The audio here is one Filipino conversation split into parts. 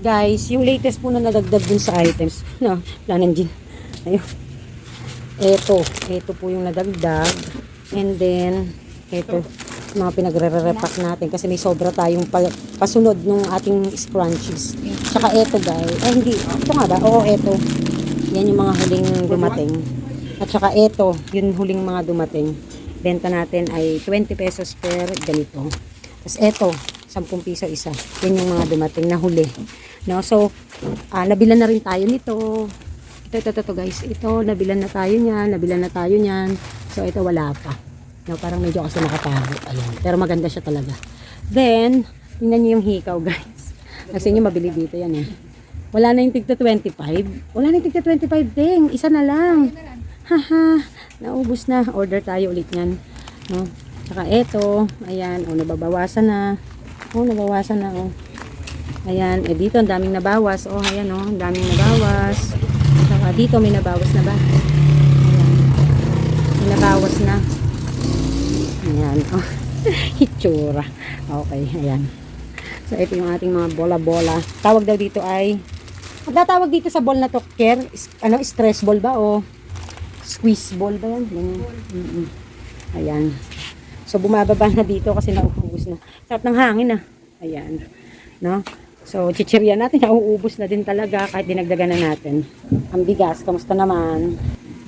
guys, yung latest po na nadagdag dun sa items. No, wala nang gin. Ayun. Eto, eto po yung nadagdag. And then, eto, mga pinagre-repack natin kasi may sobra tayong pa, pasunod nung ating scrunchies. Tsaka eto guys, ay hindi, ito nga ba? Oo, eto. Yan yung mga huling dumating. At saka eto, yung huling mga dumating. Benta natin ay 20 pesos per ganito. Tapos eto, 10 piso isa. Yan yung mga dumating na huli. No? So, ah, nabilan na rin tayo nito. Ito, ito, ito, ito, guys. Ito, nabilan na tayo niyan. Nabilan na tayo niyan. So, ito wala pa. No, parang medyo kasi nakatago. Ayan. Pero maganda siya talaga. Then, tingnan niyo yung hikaw, guys. Kasi niyo mabili dito yan eh. Wala na yung tigta 25. Wala na yung tigta 25 ding. Isa na lang. Haha. Naubos na. Order tayo ulit yan. No? Tsaka eto. Ayan. O, nababawasan na. O, nabawasan na. O. Ayan. Eh, dito ang daming nabawas. O, ayan o. Ang daming nabawas. Tsaka dito may nabawas na ba? Ayan. May nabawas na. Ayan. Oh. Hitsura. Okay. Ayan. So, ito yung ating mga bola-bola. Tawag daw dito ay ang tatawag dito sa ball na to, care, ano, stress ball ba o squeeze ball ba yan? Ganyan. Mm-mm. Ayan. So, bumababa na dito kasi nauubos na. Sarap ng hangin ah. Ayan. No? So, chichirya natin, nauubos na din talaga kahit dinagdagan na natin. Ang bigas, kamusta naman?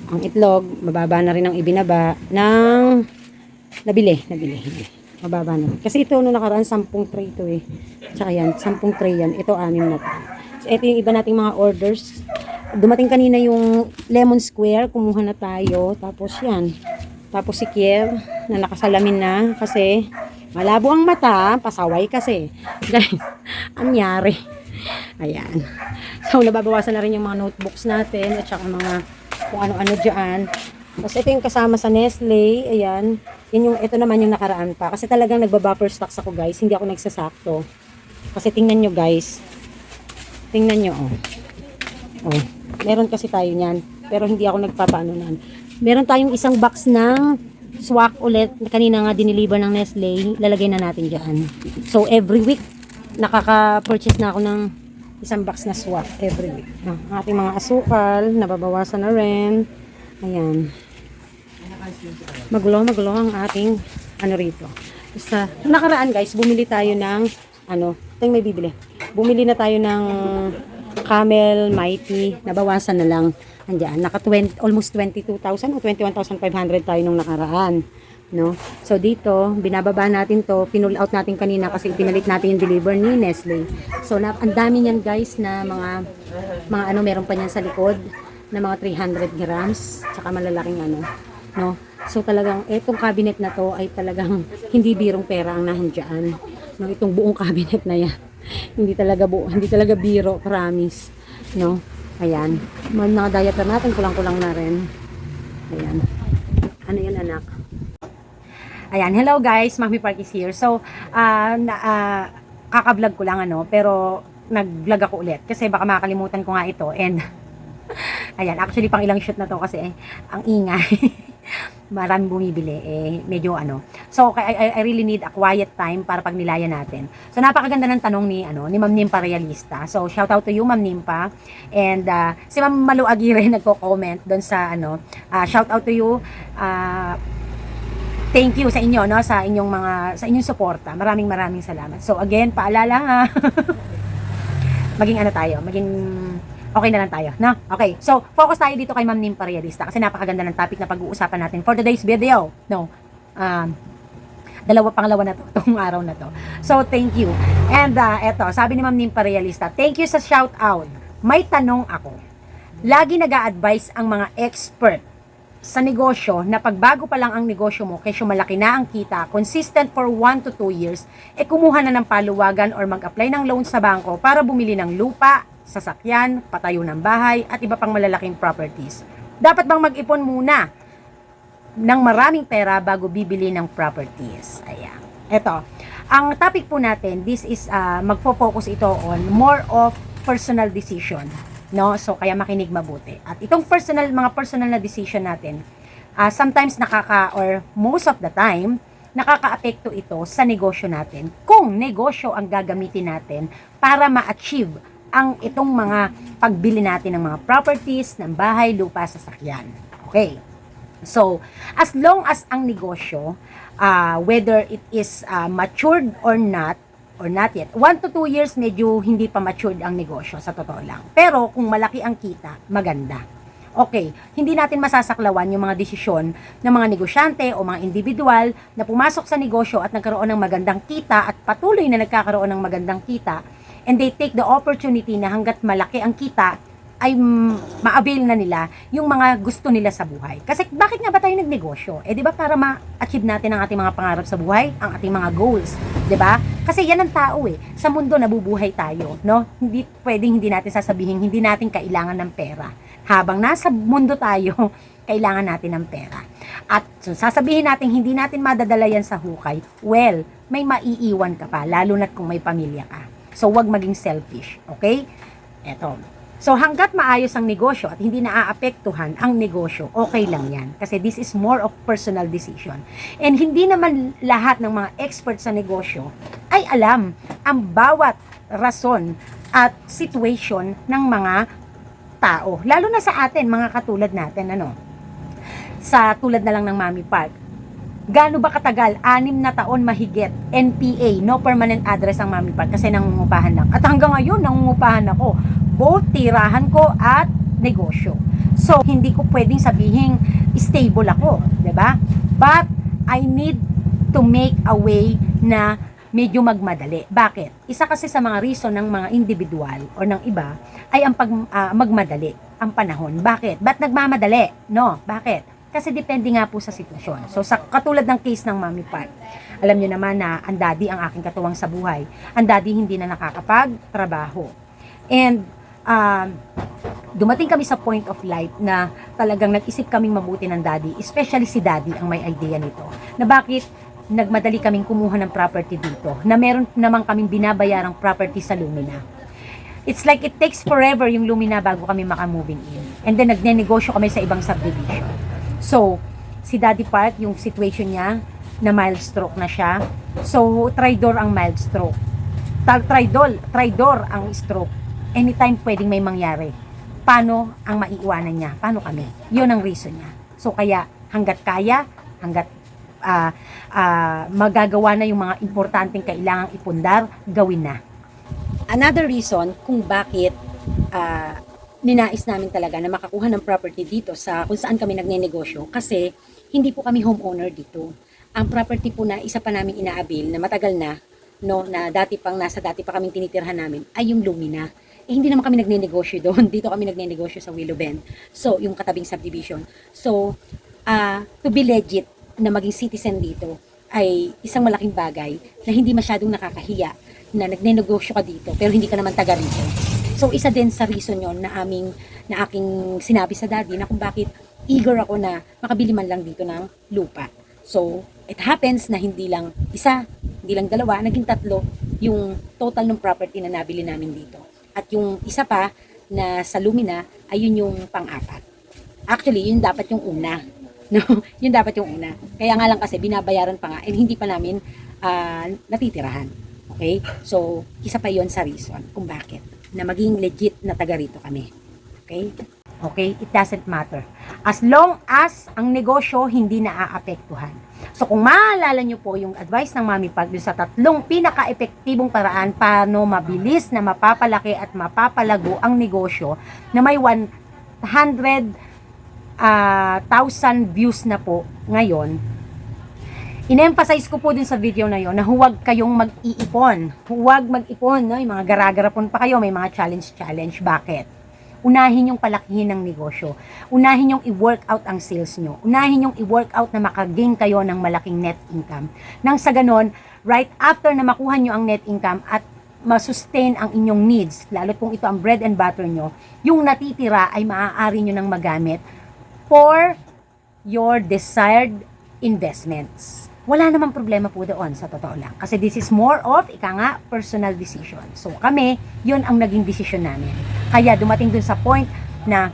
Ang itlog, mababa na rin ang ibinaba ng nabili, nabili. Mababa na. Kasi ito, nung nakaraan, 10 tray ito eh. Tsaka yan, 10 tray yan. Ito, anim na. So, ito yung iba nating mga orders. Dumating kanina yung lemon square, kumuha na tayo. Tapos yan. Tapos si Kier, na nakasalamin na kasi malabo ang mata, pasaway kasi. Guys, anyari. Ayan. So, nababawasan na rin yung mga notebooks natin at saka mga kung ano-ano dyan. Tapos ito yung kasama sa Nestle. Ayan. Yan yung, ito naman yung nakaraan pa. Kasi talagang nagbabuffer stocks ako guys. Hindi ako nagsasakto. Kasi tingnan nyo guys. Tingnan nyo oh. Oh. Meron kasi tayo niyan. Pero hindi ako nagpapaano nan. Meron tayong isang box ng swak ulit. Kanina nga diniliver ng Nestle. Lalagay na natin dyan. So every week, nakaka-purchase na ako ng isang box na swak every week. Ah, ang ating mga asukal, nababawasan na rin. Ayan. Magulo, magulo ang ating ano rito. Sa nakaraan guys, bumili tayo ng ano, ito may bibili. Bumili na tayo ng Camel Mighty, nabawasan na lang. Andiyan, naka 20, almost 22,000 o 21,500 tayo nung nakaraan. No? So dito, binababa natin to, pinull out natin kanina kasi ipinalit natin yung deliver ni Nestle. So na, ang dami niyan guys na mga mga ano meron pa niyan sa likod na mga 300 grams, tsaka malalaking ano, no? So talagang etong cabinet na to ay talagang hindi birong pera ang nahandyan. No, itong buong cabinet na yan. hindi talaga buo, hindi talaga biro, promise. No? Ayan. Mga mga diaper natin kulang-kulang na rin. Ayan. Ano yan anak? Ayan, hello guys, Mami Park is here. So, ah na, ah, kaka-vlog ko lang ano, pero nag-vlog ako ulit kasi baka makakalimutan ko nga ito and ayan, actually pang ilang shoot na to kasi eh, ang ingay. Maraming bumibili eh, medyo ano. So, I, I, really need a quiet time para pag nilaya natin. So, napakaganda ng tanong ni ano ni Ma'am Nimpa Realista. So, shout out to you Ma'am Nimpa. And ah, si Ma'am Malu Aguirre nagko-comment doon sa ano, ah, shout out to you. ah thank you sa inyo no sa inyong mga sa inyong suporta. Maraming maraming salamat. So again, paalala ha. maging ano tayo, maging okay na lang tayo, no? Okay. So, focus tayo dito kay Ma'am Nim Parialista kasi napakaganda ng topic na pag-uusapan natin for today's video. No. Um, dalawa pangalawa na to, itong araw na to. So, thank you. And uh, eto, sabi ni Ma'am Nim Parialista, thank you sa shout out. May tanong ako. Lagi nag advise ang mga expert sa negosyo na pagbago pa lang ang negosyo mo kesyo malaki na ang kita, consistent for 1 to 2 years, e kumuha na ng paluwagan or mag-apply ng loan sa bangko para bumili ng lupa, sasakyan, patayo ng bahay, at iba pang malalaking properties. Dapat bang mag-ipon muna ng maraming pera bago bibili ng properties? Ayan. Ito. Ang topic po natin, this is, uh, magpo-focus ito on more of personal decision no? So kaya makinig mabuti. At itong personal mga personal na decision natin, ah, sometimes nakaka or most of the time nakakaapekto ito sa negosyo natin. Kung negosyo ang gagamitin natin para ma-achieve ang itong mga pagbili natin ng mga properties, ng bahay, lupa, sasakyan. Okay. So, as long as ang negosyo, uh, whether it is uh, matured or not, or not yet, 1 to 2 years medyo hindi pa matured ang negosyo, sa totoo lang. Pero kung malaki ang kita, maganda. Okay, hindi natin masasaklawan yung mga desisyon ng mga negosyante o mga individual na pumasok sa negosyo at nagkaroon ng magandang kita at patuloy na nagkakaroon ng magandang kita and they take the opportunity na hanggat malaki ang kita ay mm, ma-avail na nila yung mga gusto nila sa buhay. Kasi bakit nga ba tayo nagnegosyo? Eh di ba para ma-achieve natin ang ating mga pangarap sa buhay, ang ating mga goals, 'di ba? Kasi yan ang tao eh. Sa mundo nabubuhay tayo, no? Hindi pwedeng hindi natin sasabihin hindi natin kailangan ng pera. Habang nasa mundo tayo, kailangan natin ng pera. At so, sasabihin natin hindi natin madadala yan sa hukay. Well, may maiiwan ka pa lalo na kung may pamilya ka. So wag maging selfish, okay? Eto, So hanggat maayos ang negosyo at hindi naaapektuhan ang negosyo, okay lang yan. Kasi this is more of personal decision. And hindi naman lahat ng mga expert sa negosyo ay alam ang bawat rason at situation ng mga tao. Lalo na sa atin, mga katulad natin, ano, sa tulad na lang ng Mami Park. Gaano ba katagal? Anim na taon mahigit. NPA, no permanent address ang Mami Park kasi nangungupahan lang. At hanggang ngayon, nangungupahan ako. Both tirahan ko at negosyo. So, hindi ko pwedeng sabihin stable ako, 'di ba? But I need to make a way na medyo magmadali. Bakit? Isa kasi sa mga reason ng mga individual o ng iba ay ang pag, ah, magmadali ang panahon. Bakit? Ba't nagmamadali? No, bakit? Kasi depende nga po sa sitwasyon. So, sa katulad ng case ng Mami Park, alam nyo naman na ang daddy ang aking katuwang sa buhay. Ang daddy hindi na nakakapag-trabaho. And, um, dumating kami sa point of life na talagang nag-isip kaming mabuti ng daddy, especially si daddy ang may idea nito, na bakit nagmadali kaming kumuha ng property dito, na meron naman kaming binabayarang property sa Lumina. It's like it takes forever yung Lumina bago kami maka-moving in. And then nagne-negosyo kami sa ibang subdivision. So, si Daddy Park, yung situation niya, na mild stroke na siya. So, tridor ang mild stroke. Tal tridol, tridor ang stroke. Anytime pwedeng may mangyari. Paano ang maiiwanan niya? Paano kami? Yun ang reason niya. So, kaya hanggat kaya, hanggat ah, ah, magagawa na yung mga importanteng kailangang ipundar, gawin na. Another reason kung bakit ah, ninais namin talaga na makakuha ng property dito sa kung saan kami nagnenegosyo kasi hindi po kami homeowner dito. Ang property po na isa pa namin inaabil na matagal na, no, na dati pang nasa dati pa kaming tinitirhan namin ay yung Lumina. Eh, hindi naman kami nagnenegosyo doon. Dito kami nagnenegosyo sa Willow Bend. So, yung katabing subdivision. So, ah to be legit na maging citizen dito ay isang malaking bagay na hindi masyadong nakakahiya na nagnenegosyo ka dito pero hindi ka naman taga rito. So isa din sa reason yon na aming na aking sinabi sa daddy na kung bakit eager ako na makabili man lang dito ng lupa. So it happens na hindi lang isa, hindi lang dalawa, naging tatlo yung total ng property na nabili namin dito. At yung isa pa na sa Lumina ay yun yung pang-apat. Actually, yun dapat yung una. No, yun dapat yung una. Kaya nga lang kasi binabayaran pa nga and hindi pa namin ah, natitirahan. Okay? So, isa pa yon sa reason kung bakit na maging legit na taga rito kami. Okay? Okay? It doesn't matter. As long as ang negosyo hindi naaapektuhan. So kung maalala nyo po yung advice ng Mami Pag sa tatlong pinaka-epektibong paraan paano mabilis na mapapalaki at mapapalago ang negosyo na may 100 ah, thousand views na po ngayon, in-emphasize ko po din sa video na yon na huwag kayong mag-iipon. Huwag mag-ipon, no? Yung mga garagarapon pa kayo, may mga challenge-challenge. Bakit? Unahin yung palakihin ng negosyo. Unahin yung i-work out ang sales nyo. Unahin yung i-work out na makagain kayo ng malaking net income. Nang sa ganon, right after na makuha nyo ang net income at masustain ang inyong needs, lalo kung ito ang bread and butter nyo, yung natitira ay maaari nyo nang magamit for your desired investments. Wala namang problema po doon sa totoo lang. Kasi this is more of, ika nga, personal decision. So kami, yun ang naging decision namin. Kaya dumating dun sa point na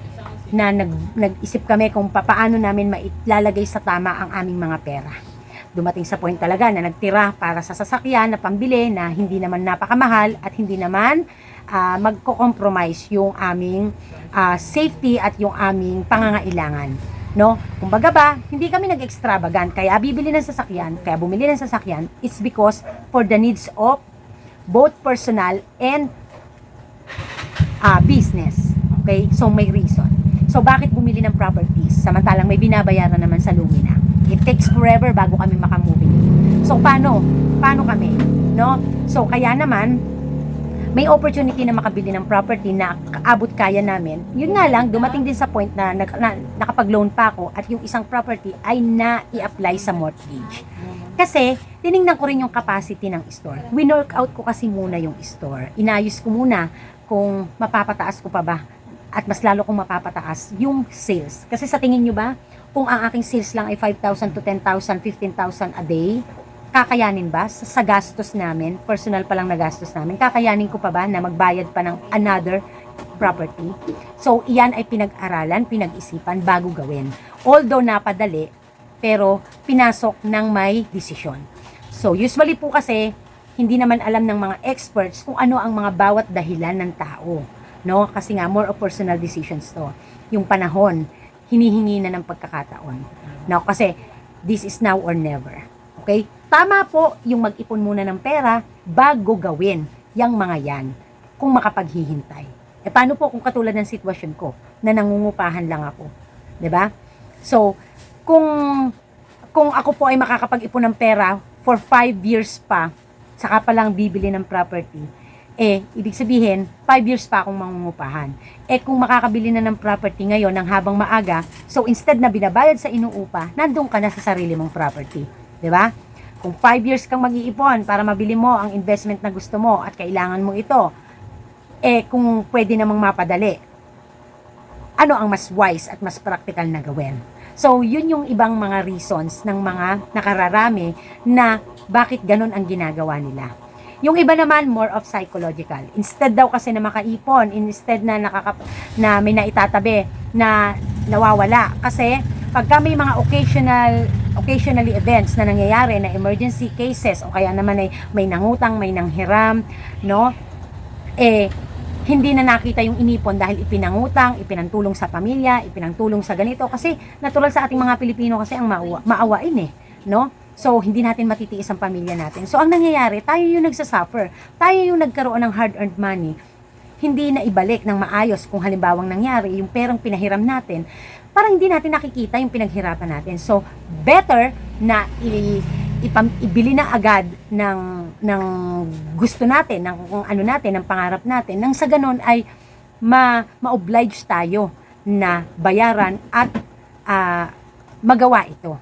na nag, nag-isip kami kung papaano namin mailalagay sa tama ang aming mga pera. Dumating sa point talaga na nagtira para sa sasakyan na pambili na hindi naman napakamahal at hindi naman ah, magko-compromise yung aming ah, safety at yung aming pangangailangan. No? Kumbaga ba, hindi kami nag-extravagant, kaya bibili ng sasakyan, kaya bumili ng sasakyan, it's because for the needs of both personal and ah, business. Okay? So, may reason. So, bakit bumili ng properties? Samantalang may binabayaran naman sa Lumina. It takes forever bago kami makamove So, paano? Paano kami? No? So, kaya naman, may opportunity na makabili ng property na kaabot kaya namin. Yun nga lang, dumating din sa point na, na, na nakapag-loan pa ako at yung isang property ay na-i-apply sa mortgage. Kasi, tiningnan ko rin yung capacity ng store. Winork out ko kasi muna yung store. Inayos ko muna kung mapapataas ko pa ba at mas lalo kong mapapataas yung sales. Kasi sa tingin nyo ba, kung ang aking sales lang ay 5,000 to 10,000, 15,000 a day, kakayanin ba sa, sa gastos namin, personal pa lang na gastos namin, kakayanin ko pa ba na magbayad pa ng another property? So, iyan ay pinag-aralan, pinag-isipan bago gawin. Although napadali, pero pinasok ng may desisyon. So, usually po kasi, hindi naman alam ng mga experts kung ano ang mga bawat dahilan ng tao. No? Kasi nga, more of personal decisions to. Yung panahon, hinihingi na ng pagkakataon. No? Kasi, this is now or never. Okay? Tama po yung mag-ipon muna ng pera bago gawin yung mga yan kung makapaghihintay. E paano po kung katulad ng sitwasyon ko na nangungupahan lang ako? ba? So, kung kung ako po ay makakapag-ipon ng pera for 5 years pa, saka pa lang bibili ng property, eh, ibig sabihin, 5 years pa akong mangungupahan. Eh, kung makakabili na ng property ngayon ng habang maaga, so instead na binabayad sa inuupa, nandun ka na sa sarili mong property. 'Di ba? Kung 5 years kang mag-iipon para mabili mo ang investment na gusto mo at kailangan mo ito, eh kung pwede namang mapadali, ano ang mas wise at mas practical na gawin? So, yun yung ibang mga reasons ng mga nakararami na bakit ganun ang ginagawa nila. Yung iba naman, more of psychological. Instead daw kasi na makaipon, instead na, nakaka, na may naitatabi na nawawala. Kasi pagka may mga occasional occasionally events na nangyayari na emergency cases o kaya naman ay may nangutang, may nanghiram, no? Eh, hindi na nakita yung inipon dahil ipinangutang, ipinantulong sa pamilya, ipinantulong sa ganito. Kasi natural sa ating mga Pilipino kasi ang maawa, maawain eh, no? So, hindi natin matitiis ang pamilya natin. So, ang nangyayari, tayo yung nagsasuffer. Tayo yung nagkaroon ng hard-earned money. Hindi na ibalik ng maayos kung halimbawang nangyari, yung perang pinahiram natin, parang hindi natin nakikita yung pinaghirapan natin. So, better na i- ipam, ibili na agad ng, ng gusto natin, ng kung ano natin, ng pangarap natin, nang sa ganon ay ma, ma-oblige tayo na bayaran at ah, magawa ito.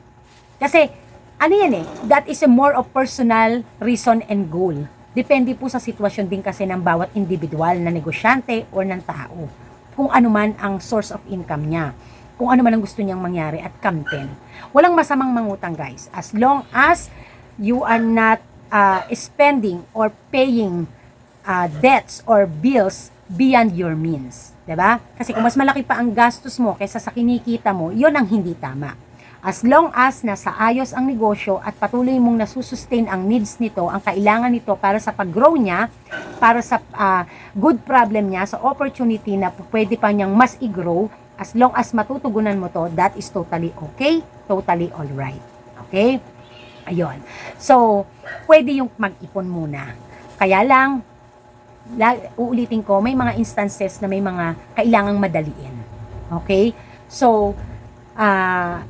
Kasi, ano yan eh, that is a more of personal reason and goal. Depende po sa sitwasyon din kasi ng bawat individual na negosyante or ng tao. Kung ano man ang source of income niya. Kung ano man ang gusto niyang mangyari at kamten. Walang masamang mangutang guys. As long as you are not uh, spending or paying uh, debts or bills beyond your means. ba? Kasi kung mas malaki pa ang gastos mo kaysa sa kinikita mo, 'yon ang hindi tama. As long as nasa ayos ang negosyo at patuloy mong nasusustain ang needs nito, ang kailangan nito para sa pag-grow niya, para sa ah, good problem niya, sa opportunity na pwede pa niyang mas i-grow, as long as matutugunan mo to, that is totally okay, totally alright. Okay? Ayun. So, pwede yung mag-ipon muna. Kaya lang, la- uulitin ko, may mga instances na may mga kailangang madaliin. Okay? So, ah,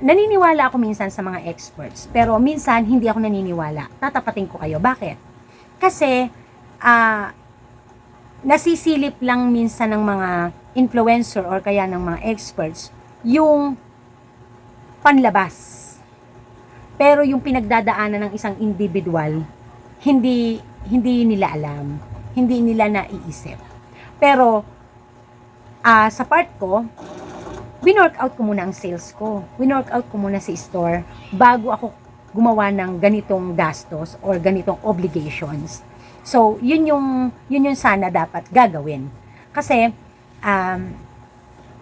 naniniwala ako minsan sa mga experts, pero minsan hindi ako naniniwala. Tatapatin ko kayo. Bakit? Kasi, ah, nasisilip lang minsan ng mga influencer or kaya ng mga experts yung panlabas. Pero yung pinagdadaanan ng isang individual, hindi hindi nila alam, hindi nila naiisip. Pero ah sa part ko, winork out ko muna ang sales ko. Winork out ko muna si store bago ako gumawa ng ganitong gastos or ganitong obligations. So, yun yung yun yung sana dapat gagawin. Kasi um,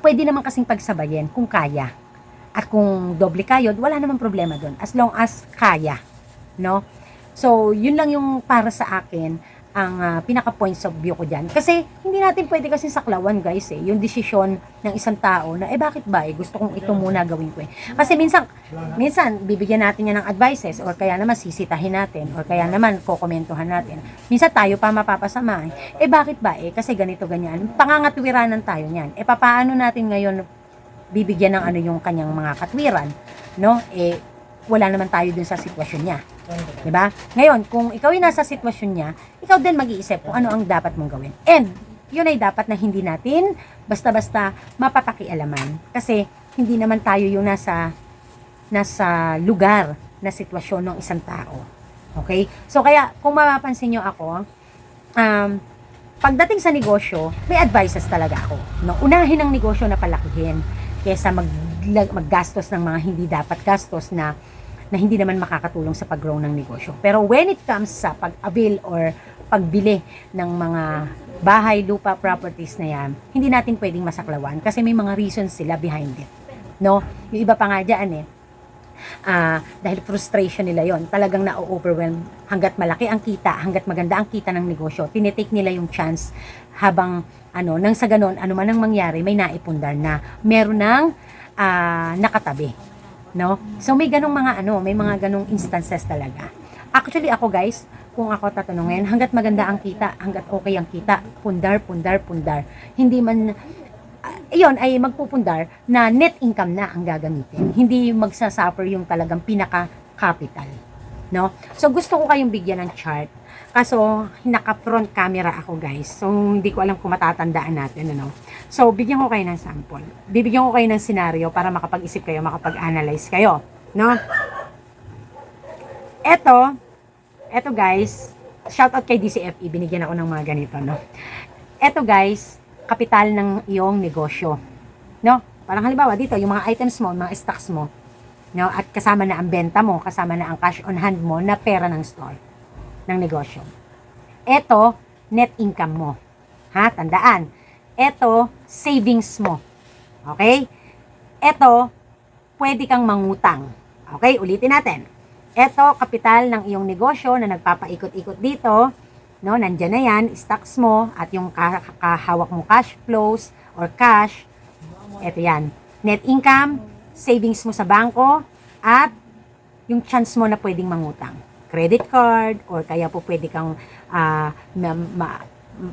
pwede naman kasing pagsabayin kung kaya. At kung doble kayod, wala namang problema doon. As long as kaya. No? So, yun lang yung para sa akin. Ang ah, pinaka points of view ko dyan. Kasi hindi natin pwede kasi saklawan guys eh, yung desisyon ng isang tao na eh bakit ba eh gusto kong ito muna gawin ko eh. Kasi minsan, minsan bibigyan natin yan ng advices or kaya naman sisitahin natin or kaya naman kokomentuhan natin. Minsan tayo pa mapapasama eh. Eh bakit ba eh kasi ganito ganyan. Pangangatwiranan tayo niyan. Eh papaano natin ngayon bibigyan ng ano yung kanyang mga katwiran, no? Eh wala naman tayo dun sa sitwasyon niya. 'Di ba? Ngayon, kung ikaw ay nasa sitwasyon niya, ikaw din mag-iisip kung ano ang dapat mong gawin. And yun ay dapat na hindi natin basta-basta mapapakialaman kasi hindi naman tayo yung nasa nasa lugar na sitwasyon ng isang tao. Okay? So kaya kung mapapansin niyo ako, um, pagdating sa negosyo, may advices talaga ako. No? Unahin ang negosyo na palakihin kaysa mag, maggastos ng mga hindi dapat gastos na na hindi naman makakatulong sa pag-grow ng negosyo. Pero when it comes sa pag-avail or pagbili ng mga bahay, lupa, properties na yan, hindi natin pwedeng masaklawan kasi may mga reasons sila behind it. No? Yung iba pa nga dyan eh, ah, dahil frustration nila yon talagang na-overwhelm hanggat malaki ang kita, hanggat maganda ang kita ng negosyo, tinitake nila yung chance habang ano, nang sa ganon, ano man ang mangyari, may naipundar na meron ng ah, nakatabi. No? So may ganong mga ano, may mga ganong instances talaga. Actually ako guys, kung ako tatanungin, hanggat maganda ang kita, hanggat okay ang kita, pundar, pundar, pundar. Hindi man ah, iyon ay magpupundar na net income na ang gagamitin. Hindi magsasuffer yung talagang pinaka-capital. No? So, gusto ko kayong bigyan ng chart. Kaso, naka-front camera ako, guys. So, hindi ko alam kung matatandaan natin, ano. So, bigyan ko kayo ng sample. Bibigyan ko kayo ng senaryo para makapag-isip kayo, makapag-analyze kayo. No? Eto, eto guys, shout out kay DCFE, binigyan ako ng mga ganito, no? Eto guys, kapital ng iyong negosyo. No? Parang halimbawa dito, yung mga items mo, mga stocks mo, no? At kasama na ang benta mo, kasama na ang cash on hand mo na pera ng store, ng negosyo. Eto, net income mo. Ha? Tandaan. Eto, savings mo. Okay? Eto, pwede kang mangutang. Okay? Ulitin natin. Eto, kapital ng iyong negosyo na nagpapaikot-ikot dito. No, nandyan na yan, stocks mo, at yung ka- kahawak mo cash flows or cash. Eto yan. Net income, savings mo sa bangko, at yung chance mo na pwedeng mangutang. Credit card, or kaya po pwede kang, ah, ma, ma-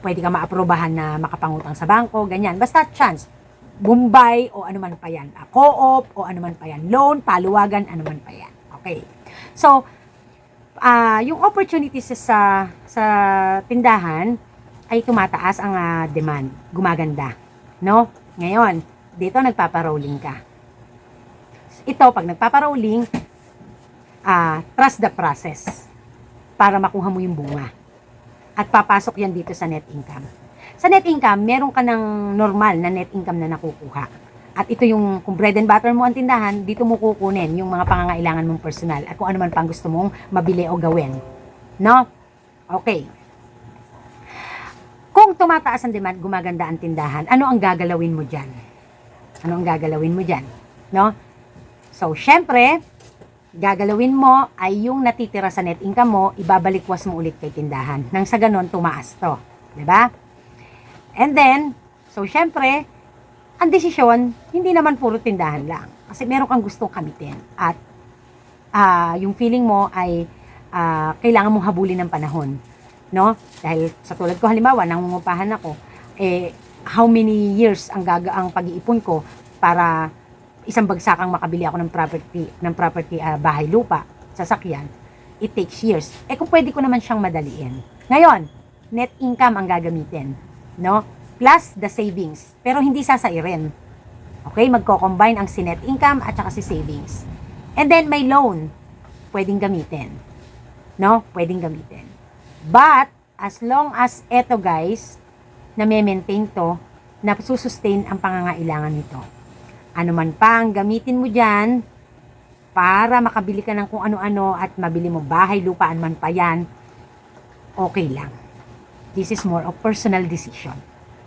pwede kang maaprobahan na makapangutang sa bangko, ganyan. Basta chance. Bombay o ano man pa yan. Ah, Co-op o ano man pa yan. Loan, paluwagan, ano man pa yan. Okay. So, ah yung opportunities sa sa tindahan ay tumataas ang ah, demand, gumaganda, no? Ngayon, dito nagpaparolling ka. Ito pag nagpaparolling, ah trust the process para makuha mo yung bunga. At papasok yan dito sa net income. Sa net income, meron ka ng normal na net income na nakukuha. At ito yung, kung bread and butter mo ang tindahan, dito mo kukunin yung mga pangangailangan mong personal at kung ano man pang gusto mong mabili o gawin. No? Okay. Kung tumataas ang demand, gumaganda ang tindahan, ano ang gagalawin mo dyan? Ano ang gagalawin mo dyan? No? So, syempre, gagalawin mo ay yung natitira sa net income mo, ibabalikwas mo ulit kay tindahan. Nang sa ganon, tumaas to. ba? And then, so syempre, ang desisyon, hindi naman puro tindahan lang. Kasi meron kang gustong kamitin. At ah, yung feeling mo ay ah, kailangan mong habulin ng panahon. No? Dahil sa tulad ko, halimbawa, nangungupahan ako, eh, how many years ang gaga ang pag-iipon ko para isang bagsakang makabili ako ng property, ng property ah, bahay lupa, sasakyan, it takes years. Eh kung pwede ko naman siyang madaliin. Ngayon, net income ang gagamitin, no? Plus the savings, pero hindi sasairin. Okay, magko-combine ang si net income at saka si savings. And then may loan, pwedeng gamitin. No? Pwedeng gamitin. But as long as eto guys, na maintain to, na susustain ang pangangailangan nito. Ano man pa gamitin mo dyan, para makabili ka ng kung ano-ano at mabili mo bahay, lupaan man pa yan, okay lang. This is more of personal decision.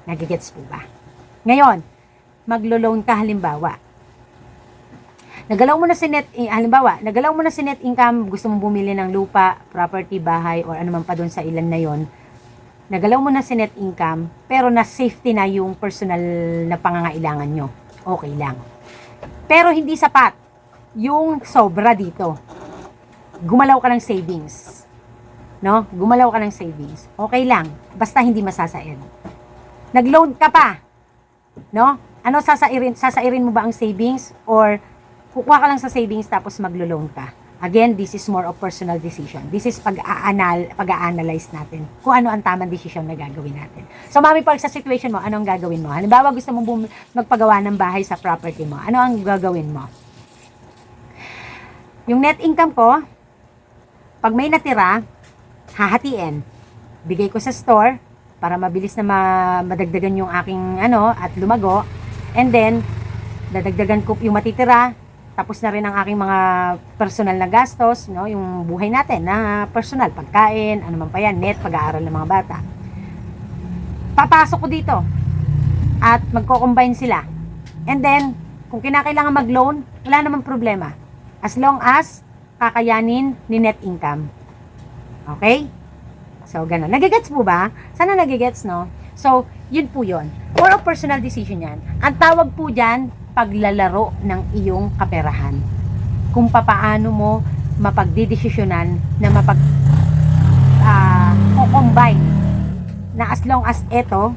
Nagigets po ba? Ngayon, maglo-loan ka halimbawa. Nagalaw mo na si net, eh, halimbawa, nagalaw mo na si net income, gusto mong bumili ng lupa, property, bahay, or ano man pa doon sa ilan na yon nagalaw mo na si net income, pero na safety na yung personal na pangangailangan nyo. Okay lang. Pero hindi sapat yung sobra dito. Gumalaw ka ng savings. No? Gumalaw ka ng savings. Okay lang. Basta hindi masasaid. Nag-loan ka pa. No? Ano sasairin, sasairin mo ba ang savings or kukuha ka lang sa savings tapos maglo-loan ka? Again, this is more of personal decision. This is pag-aanal, pag-analyze natin kung ano ang tamang desisyon na gagawin natin. So, mami, pag sa situation mo, ano ang gagawin mo? Halimbawa, gusto mong bum- magpagawa ng bahay sa property mo. Ano ang gagawin mo? Yung net income ko, pag may natira, hahatiin. Bigay ko sa store para mabilis na ma- madagdagan yung aking ano at lumago. And then, dadagdagan ko yung matitira. Tapos na rin ang aking mga personal na gastos, no? yung buhay natin na personal, pagkain, ano man pa yan, net, pag-aaral ng mga bata. Papasok ko dito at magko-combine sila. And then, kung kinakailangan mag-loan, wala namang problema. As long as kakayanin ni net income. Okay? So, ganun. Nagigets po ba? Sana nagigets, no? So, yun po yun. More of personal decision yan. Ang tawag po dyan, paglalaro ng iyong kaperahan. Kung papaano mo mapagdidesisyonan na mapag ah, combine na as long as eto,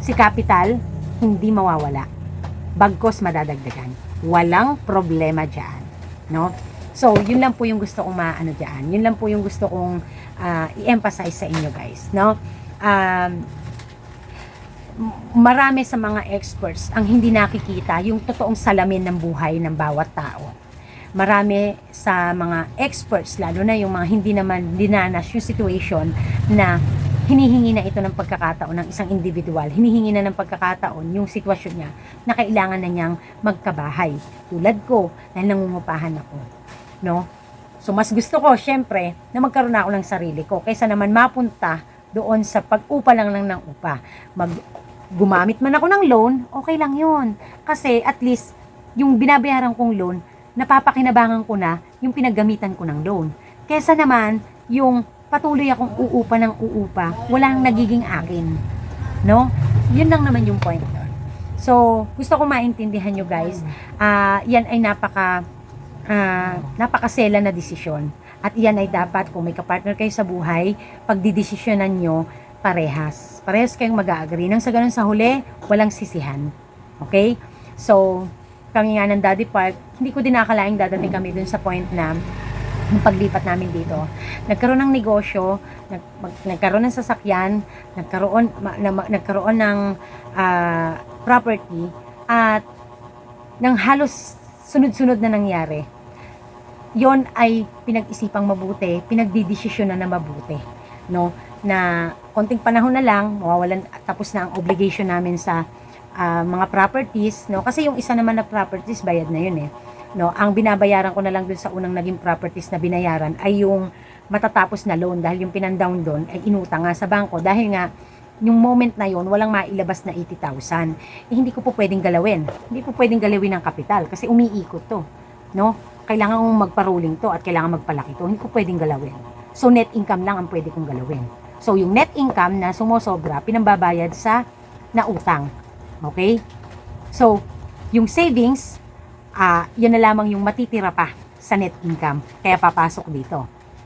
si capital, hindi mawawala. Bagkos madadagdagan. Walang problema dyan. No? So, yun lang po yung gusto kong maano dyan. Yun lang po yung gusto kong ah, i-emphasize sa inyo guys. No? Um, marami sa mga experts ang hindi nakikita yung totoong salamin ng buhay ng bawat tao. Marami sa mga experts, lalo na yung mga hindi naman dinanas yung situation na hinihingi na ito ng pagkakataon ng isang individual. Hinihingi na ng pagkakataon yung sitwasyon niya na kailangan na niyang magkabahay. Tulad ko, dahil nangungupahan ako. No? So, mas gusto ko, syempre, na magkaroon ako ng sarili ko kaysa naman mapunta doon sa pag-upa lang lang ng upa. Mag, gumamit man ako ng loan, okay lang yon Kasi at least, yung binabayaran kong loan, napapakinabangan ko na yung pinaggamitan ko ng loan. Kesa naman, yung patuloy akong uupa ng uupa, walang nagiging akin. No? Yun lang naman yung point. So, gusto ko maintindihan nyo guys, ah yan ay napaka ah, napakasela na desisyon. At iyan ay dapat, kung may kapartner kayo sa buhay, pagdidesisyonan nyo, parehas. Parehas kayong mag-agree. Nang sa ganun sa huli, walang sisihan. Okay? So, kami nga ng Daddy Park, hindi ko din nakalaing dadating kami dun sa point na yung paglipat namin dito. Nagkaroon ng negosyo, nag, mag- nagkaroon ng sasakyan, nagkaroon, ma, na, ma- nagkaroon ng ah, property, at nang halos sunod-sunod na nangyari yon ay pinag-isipang mabuti, pinagdidesisyonan na mabuti, no? Na konting panahon na lang, mawawalan tapos na ang obligation namin sa ah, mga properties, no? Kasi yung isa naman na properties bayad na yun eh. No, ang binabayaran ko na lang dun sa unang naging properties na binayaran ay yung matatapos na loan dahil yung pinandown doon ay inutang nga sa bangko dahil nga yung moment na yon walang mailabas na 80,000. Eh, hindi ko po pwedeng galawin. Hindi po pwedeng galawin ng kapital kasi umiikot to. No? Kailangan kong magparuling to at kailangan magpalaki to. Hindi ko pwedeng galawin. So, net income lang ang pwede kong galawin. So, yung net income na sumosobra, pinambabayad sa nautang. Okay? So, yung savings, ah yun na lamang yung matitira pa sa net income. Kaya papasok dito.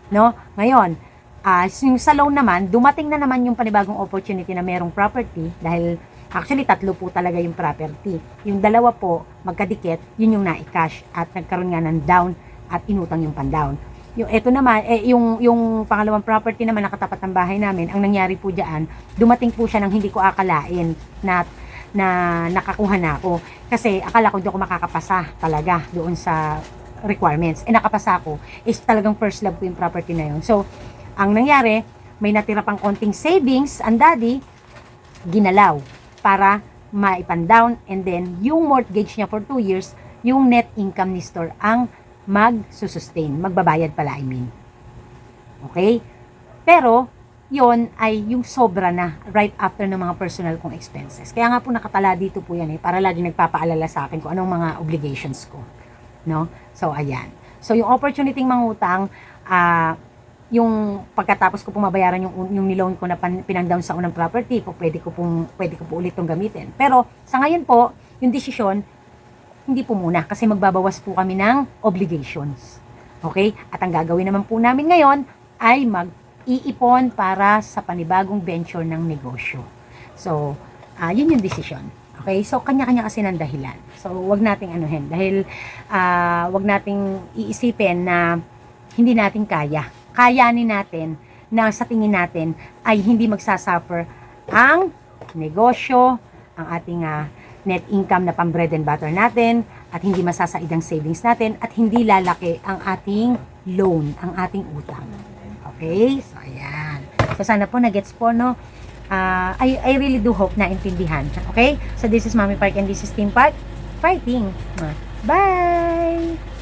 No? Ngayon, ah yung sa loan naman, dumating na naman yung panibagong opportunity na merong property dahil actually tatlo po talaga yung property. Yung dalawa po, magkadikit, yun yung na-cash at nagkaroon nga ng down at inutang yung pandown. Yung eto naman, eh, yung, yung pangalawang property naman nakatapat ng bahay namin, ang nangyari po diyan, dumating po siya ng hindi ko akalain na na nakakuha na ako. Kasi akala ko hindi ako makakapasa talaga doon sa requirements. Eh nakapasa ako, is talagang first love ko yung property na yun. So, ang nangyari, may natira pang konting savings, ang daddy, ginalaw para maipandown and then yung mortgage niya for 2 years, yung net income ni store ang mag-sustain, magbabayad pala I mean. Okay? Pero, yon ay yung sobra na right after ng mga personal kong expenses. Kaya nga po nakatala dito po yan eh, para lagi nagpapaalala sa akin kung anong mga obligations ko. No? So, ayan. So, yung opportunity mangutang, ah, yung pagkatapos ko pong yung, yung niloan ko na pan, pinang-down sa unang property, po, pwede ko pong, pwede ko po ulit itong gamitin. Pero sa ngayon po, yung desisyon, hindi po muna kasi magbabawas po kami ng obligations. Okay? At ang gagawin naman po namin ngayon ay mag-iipon para sa panibagong venture ng negosyo. So, ah yun yung desisyon. Okay? So, kanya-kanya kasi ng dahilan. So, wag nating anuhin. Dahil, ah wag nating iisipin na hindi natin kaya. Kayanin natin na sa tingin natin ay hindi magsasuffer ang negosyo, ang ating ah, net income na pang bread and butter natin, at hindi masasaid ang savings natin, at hindi lalaki ang ating loan, ang ating utang. Okay? So, ayan. So, sana po nagets po, no? Ah, I, I really do hope na intindihan. Okay? So, this is Mami Park and this is Team Park. Fighting. Bye!